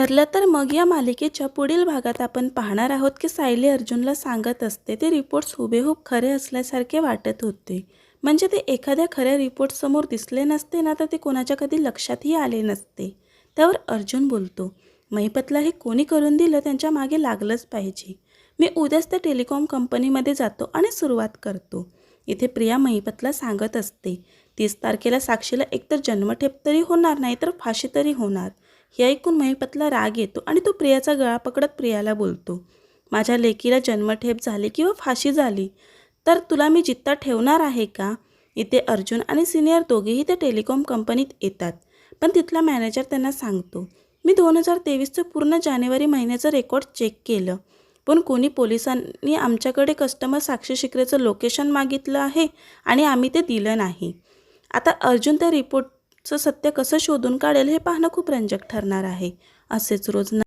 ठरलं तर मग या मालिकेच्या पुढील भागात आपण पाहणार आहोत की सायली अर्जुनला सांगत असते ते रिपोर्ट्स हुबेहूब खरे असल्यासारखे वाटत होते. म्हणजे ते एखाद्या खऱ्या रिपोर्टसमोर दिसले नसते ना तर ते कोणाच्या कधी लक्षातही आले नसते. त्यावर अर्जुन बोलतो महिपतला हे कोणी करून दिलं त्यांच्या मागे लागलंच पाहिजे. मी उद्याच त्या टेलिकॉम कंपनीमध्ये जातो आणि सुरुवात करतो. इथे प्रिया महिपतला सांगत असते. तीस तारखेला साक्षीला एकतर जन्मठेप तरी होणार नाही तर फाशी तरी होणार. हे ऐकून महिपतला राग येतो आणि तो प्रियाचा गळा पकडत प्रियाला बोलतो. माझ्या लेकीला जन्मठेप झाली किंवा फाशी झाली तर तुला मी जित्ता ठेवणार आहे का? इथे अर्जुन आणि सिनियर दोघेही त्या टेलिकॉम कंपनीत येतात. पण तिथला मॅनेजर त्यांना सांगतो मी दोन हजार तेवीसचं पूर्ण जानेवारी महिन्याचं रेकॉर्ड चेक केलं. पण कोणी पोलिसांनी आमच्याकडे कस्टमर साक्षी शिकरेचं लोकेशन मागितलं आहे आणि आम्ही ते दिलं नाही. आता अर्जुन त्या रिपोर्टचं सत्य कसं शोधून काढेल हे पाहणं खूप रंजक ठरणार आहे. असेच रोज